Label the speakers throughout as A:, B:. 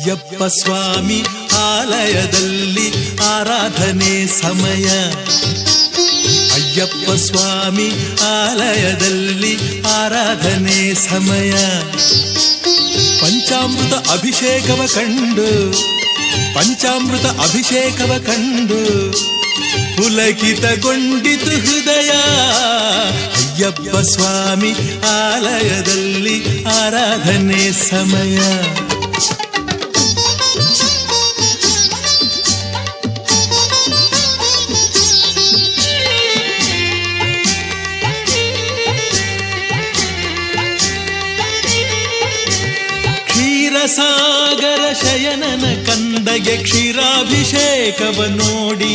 A: ಅಯ್ಯಪ್ಪ ಸ್ವಾಮಿ ಆಲಯದಲ್ಲಿ ಆರಾಧನೆ ಸಮಯ. ಅಯ್ಯಪ್ಪ ಸ್ವಾಮಿ ಆಲಯದಲ್ಲಿ ಆರಾಧನೆ ಸಮಯ. ಪಂಚಾಮೃತ ಅಭಿಷೇಕವ ಕಂಡು, ಪಂಚಾಮೃತ ಅಭಿಷೇಕವ ಕಂಡು, ಪುಲಕಿತಗೊಂಡಿತು ಹೃದಯ. ಅಯ್ಯಪ್ಪ ಸ್ವಾಮಿ ಆಲಯದಲ್ಲಿ ಆರಾಧನೆ ಸಮಯ. ಕ್ಷೀರಾಭಿಷೇಕವ ನೋಡಿ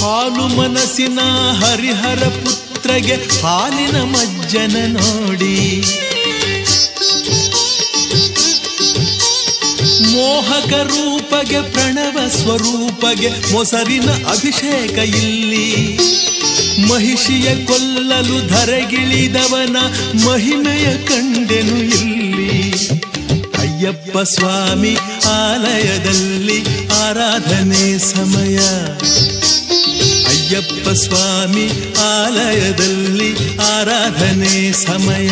A: ಹಾಲು ಮನಸ್ಸಿನ ಹರಿಹರ ಪುತ್ರಗೆ ಹಾಲಿನ ಮಜ್ಜನ ನೋಡಿ. ಮೋಹಕ ರೂಪಗೆ ಪ್ರಣವ ಸ್ವರೂಪಗೆ ಮೊಸರಿನ ಅಭಿಷೇಕ ಇಲ್ಲಿ. ಮಹಿಷಿಯ ಕೊಲ್ಲಲು ಧರೆಗಿಳಿದವನ ಮಹಿಮೆಯ ಕಂಡೆನು ಇಲ್ಲಿ. ಅಯ್ಯಪ್ಪ ಸ್ವಾಮಿ ಆಲಯದಲ್ಲಿ ಆರಾಧನೆ ಸಮಯ. ಅಯ್ಯಪ್ಪ ಸ್ವಾಮಿ ಆಲಯದಲ್ಲಿ ಆರಾಧನೆ ಸಮಯ.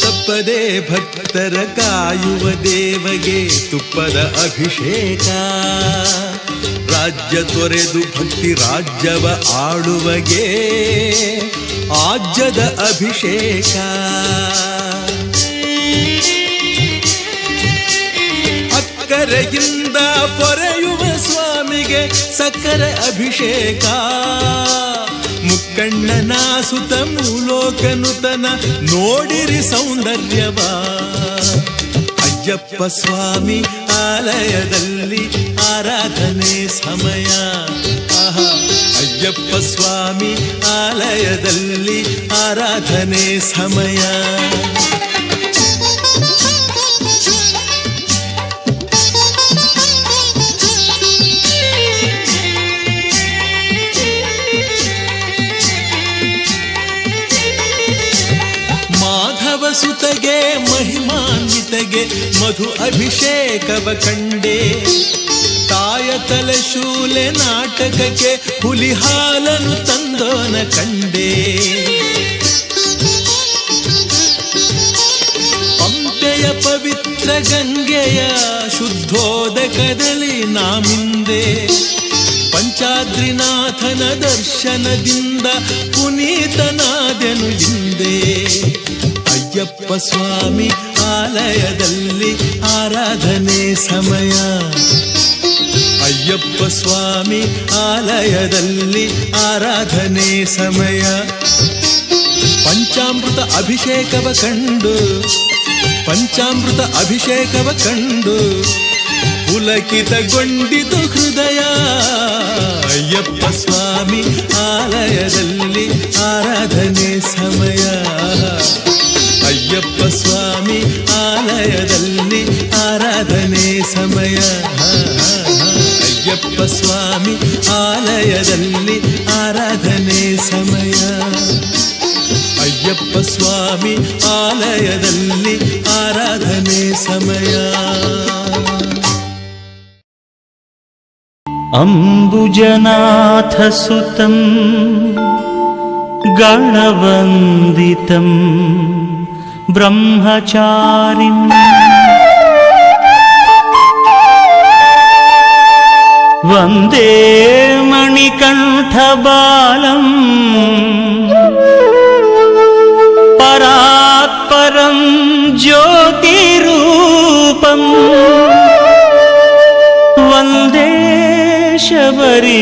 A: ತಪ್ಪದೆ ಭಕ್ತರ ಕಾಯುವ ದೇವಗೆ ತುಪ್ಪದ ಅಭಿಷೇಕ. ರಾಜ್ಯ ತೊರೆದು ಭಕ್ತಿ ರಾಜ್ಯವ ಆಳುವಗೆ ಆಜ್ಯದ ಅಭಿಷೇಕ. ಅಕ್ಕರೆಯಿಂದ ಪೊರೆಯುವ ಸ್ವಾಮಿಗೆ ಸಕ್ಕರೆ ಅಭಿಷೇಕ. ಮುಕ್ಕಣ್ಣನ ಸುತ ಮೂಲೋಕನುತನ ನೋಡಿರಿ ಸೌಂದರ್ಯವ. ಅಯ್ಯಪ್ಪ ಸ್ವಾಮಿ ಆಲಯದಲ್ಲಿ ಆರಾಧನೆ ಸಮಯ. ಆಹಾ ಅಯ್ಯಪ್ಪ ಸ್ವಾಮಿ ಆಲಯದಲ್ಲಿ ಆರಾಧನೆ ಸಮಯ. ಮಧು ಅಭಿಷೇಕವ ಕಂಡೆ. ತಾಯ ತಲೆ ಶೂಲೆ ನಾಟಕಕ್ಕೆ ಹುಲಿ ಹಾಲನು ತಂದೋನ ಕಂಡೆ. ಪಂಪೆಯ ಪವಿತ್ರ ಗಂಗೆಯ ಶುದ್ಧೋದಕದಲ್ಲಿ ನಾಮಿಂದೆ ಪಂಚಾದ್ರಿನಾಥನ ದರ್ಶನದಿಂದ ಪುನೀತನಾದೆನು ಹಿಂದೆ. ಅಯ್ಯಪ್ಪ ಸ್ವಾಮಿ ಆಲಯದಲ್ಲಿ ಆರಾಧನೆ ಸಮಯ. ಅಯ್ಯಪ್ಪ ಸ್ವಾಮಿ ಆಲಯದಲ್ಲಿ ಆರಾಧನೆ ಸಮಯ. ಪಂಚಾಮೃತ ಅಭಿಷೇಕವ ಕಂಡು, ಪಂಚಾಮೃತ ಅಭಿಷೇಕವ ಕಂಡು, ಪುಲಕಿತಗೊಂಡಿತು ಹೃದಯ. ಅಯ್ಯಪ್ಪ ಸ್ವಾಮಿ ಆಲಯದಲ್ಲಿ ಆರಾಧನೆ ಸಮಯ. ಅಯ್ಯಪ್ಪ ಸ್ವಾಮಿ ಆಲಯದಲ್ಲಿ ಆರಾಧನೆ ಸಮಯ ಅಯ್ಯಪ್ಪ ಸ್ವಾಮಿ ಆಲಯದಲ್ಲಿ ಆರಾಧನೆ ಸಮಯ ಅಯ್ಯಪ್ಪ ಸ್ವಾಮಿ ಆಲಯದಲ್ಲಿ ಆರಾಧನೆ ಸಮಯ
B: अम्बुजनाथसुतं బ్రహ్మచారిం వందే మణికంఠబాలం. పరాత్పరం జ్యోతిరూపం. వందే శబరిగిరీశం.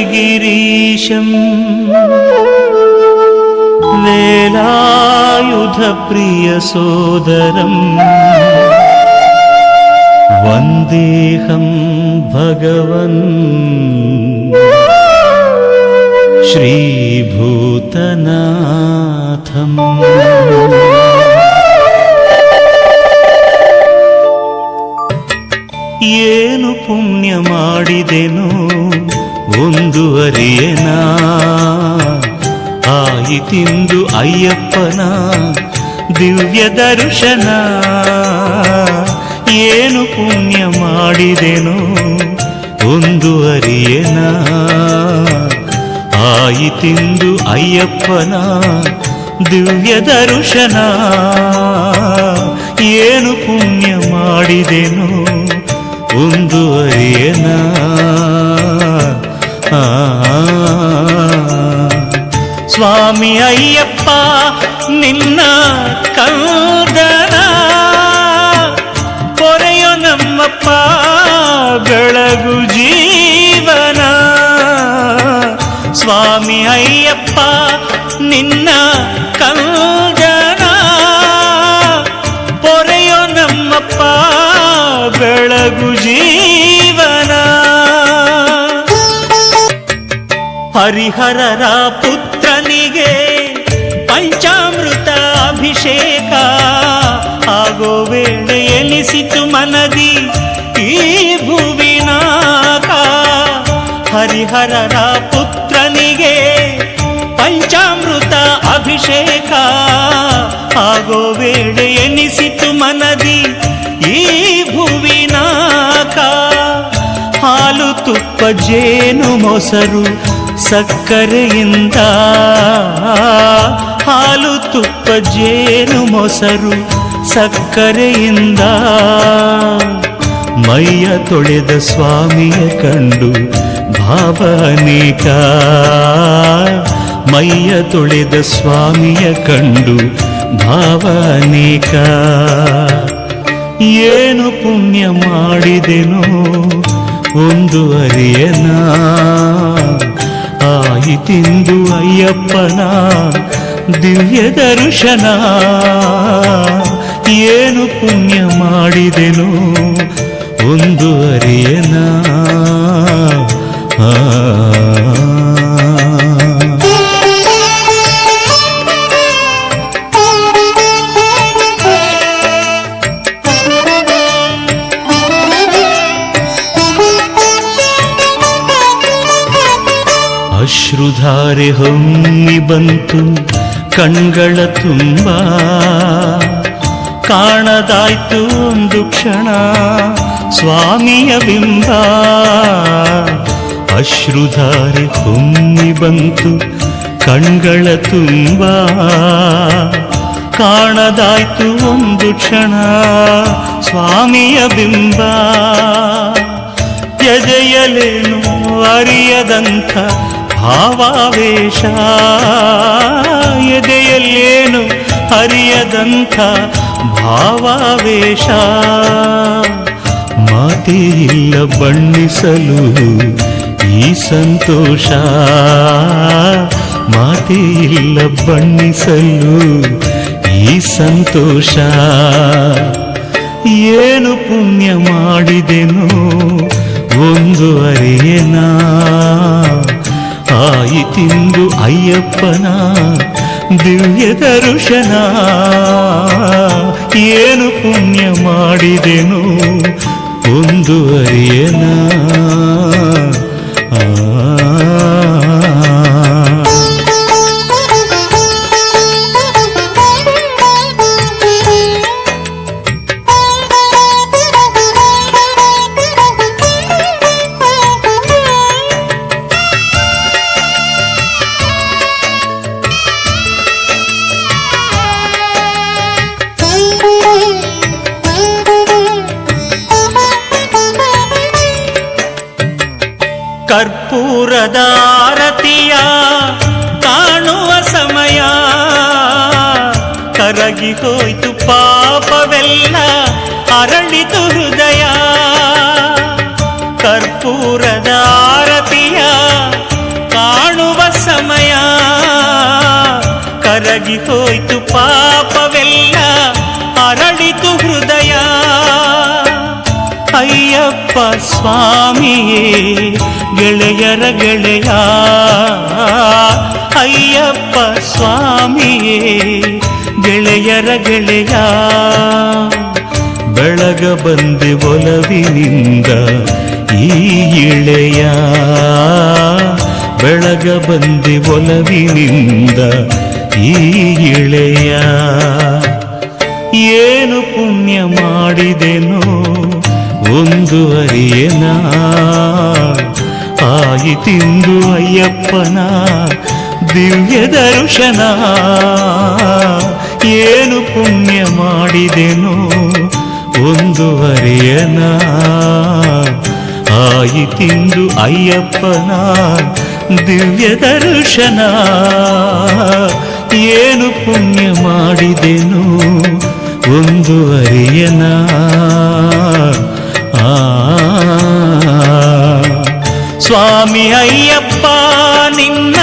B: വേലായുധപ്രിയ സോദരം. വന്ദേഹം ഭഗവൻ. ശ്രീഭൂതനാഥം. ಏನು ಪುಣ್ಯ ಮಾಡಿದೆನು ಒಂದು ಅರಿಯನಾ ಆಯಿತಿಂದು ಅಯ್ಯಪ್ಪನ ದಿವ್ಯ ದರ್ಶನ. ಏನು ಪುಣ್ಯ ಮಾಡಿದೆನೋ ಒಂದು ಅರಿಯನ. ಆಯಿತಿಂದು ಅಯ್ಯಪ್ಪನ ದಿವ್ಯ ದರ್ಶನ. ಏನು ಪುಣ್ಯ ಮಾಡಿದೆನು ಒಂದು ಅರಿಯನ. ಸ್ವಾಮಿ ಅಯ್ಯಪ್ಪ, ನಿನ್ನ ಕಂದನ ಪೊರೆಯೋ ನಮ್ಮಪ್ಪ ಬೆಳಗು ಜೀವನ. ಸ್ವಾಮಿ ಅಯ್ಯಪ್ಪ, ನಿನ್ನ ಕಂದನ ಪೊರೆಯೋ ನಮ್ಮಪ್ಪ ಬೆಳಗು ಜೀವನ. ಹರಿಹರರ ಪುತ್ರನಿಗೆ ಪಂಚಾಮೃತ ಅಭಿಷೇಕ ಆಗೋ ವೇಳೆ ಎನಿಸಿತು ಮನದಿ ಈ ಭುವಿನಾಕ. ಹರಿಹರರ ಪುತ್ರನಿಗೆ ಪಂಚಾಮೃತ ಅಭಿಷೇಕ ಆಗೋ ವೇಳೆ ಎನಿಸಿತು ಮನದಿ ಈ ಭುವಿನಾಕ. ಹಾಲು ತುಪ್ಪ ಜೇನು ಮೊಸರು ಸಕ್ಕರೆಯಿಂದ ಹಾಲು ತುಪ್ಪ ಜೇನು ಮೊಸರು ಸಕ್ಕರೆಯಿಂದ ಮೈಯ ತೊಳೆದ ಸ್ವಾಮಿಯ ಕಂಡು ಭಾವ ಅನೇಕ. ಮೈಯ ತೊಳೆದ ಸ್ವಾಮಿಯ ಕಂಡು ಭಾವ ಅನೇಕ. ಏನು ಪುಣ್ಯ ಮಾಡಿದೆನೋ ಒಂದು ಅರಿಯನ. ಆಯಿತಿಂದು ಅಯ್ಯಪ್ಪನ ದಿವ್ಯ ದರ್ಶನ. ಏನು ಪುಣ್ಯ ಮಾಡಿದೆನೋ ಒಂದು ಅರಿಯನ. ಆ. ಅಶ್ರುಧಾರೆ ಹೊಮ್ಮಿ ಬಂತು ಕಣ್ಗಳ ತುಂಬ. ಕಾಣದಾಯ್ತು ಒಂದು ಕ್ಷಣ ಸ್ವಾಮಿಯ ಬಿಂಬ. ಅಶ್ರುಧಾರೆ ಹೊಮ್ಮಿ ಬಂತು ಕಣ್ಗಳ ತುಂಬ. ಕಾಣದಾಯ್ತು ಒಂದು ಕ್ಷಣ ಸ್ವಾಮಿಯ ಬಿಂಬ. ಎದೆಯಲೇನು ಅರಿಯದಂಥ ಭಾವಾವೇಶ. ಎದೆಯಲ್ಲೇನು ಅರಿಯದಂಥ ಭಾವಾವೇಶ? ಮಾತೇ ಇಲ್ಲ ಬಣ್ಣಿಸಲು ಈ ಸಂತೋಷ. ಮಾತೇ ಇಲ್ಲ ಬಣ್ಣಿಸಲು ಈ ಸಂತೋಷ. ಏನು ಪುಣ್ಯ ಮಾಡಿದೆನೋ ಒಂದು ಅರಿಯನ? ಆಯಿತಿಂದು ಅಯ್ಯಪ್ಪನ ದಿವ್ಯ ದರ್ಶನ ಏನು ಪುಣ್ಯ ಮಾಡಿದೆನು ಒಂದು ಅರಿಯನ ಆ. ಕರಗಿ ಹೋಯ್ತು ಪಾಪವೆಲ್ಲ ಅರಳಿತು ಹೃದಯ. ಕರ್ಪೂರದ ಆರತಿಯ ಕಾಣುವ ಸಮಯ. ಕರಗಿ ಹೋಯ್ತು ಪಾಪವೆಲ್ಲ ಅರಳಿತು ಹೃದಯ. ಅಯ್ಯಪ್ಪ ಸ್ವಾಮಿಯೇ, ಗೆಳೆಯರ ಗೆಳೆಯ. ಅಯ್ಯಪ್ಪ ಸ್ವಾಮಿಯೇ ಗೆಳೆಯರ ಗೆಳೆಯ,
C: ಬೆಳಗ ಬಂದೆ ಒಲವಿನಿಂದ ಈ ಇಳೆಯ ಬೆಳಗ ಬಂದೆ ಒಲವಿನಿಂದ ಈ ಇಳೆಯ ಏನು ಪುಣ್ಯ ಮಾಡಿದೆನೋ ಒಂದು ಅರಿಯನ. ಆಯಿತಿಂದು ಅಯ್ಯಪ್ಪನ ದಿವ್ಯ ದರ್ಶನ. ಏನು ಪುಣ್ಯ ಮಾಡಿದೆನೋ ಒಂದುವರೆಯನ ಆಯಿತಿಂದು ಅಯ್ಯಪ್ಪನ ದಿವ್ಯ ದರ್ಶನ. ಏನು ಪುಣ್ಯ ಮಾಡಿದೆನು ಒಂದುವರೆಯನ ಆ, ಸ್ವಾಮಿ ಅಯ್ಯಪ್ಪ, ನಿನ್ನ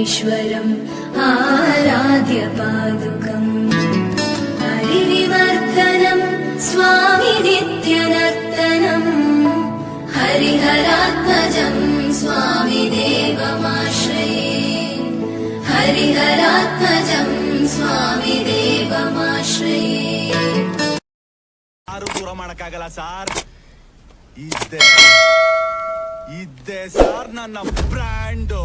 D: പരമേശ്വരം ആരാധ്യ പാദുകം. ഹരിവിവർദ്ധനം സ്വാമി നിത്യനർത്തനം. ഹരിഹരാത്മജം
C: സ്വാമി ദേവമാശ്രയേ. ഹരിഹരാത്മജം സ്വാമി ദേവമാശ്രയേ. ആറ് സാർ. നന്ന ബ്രാൻഡോ.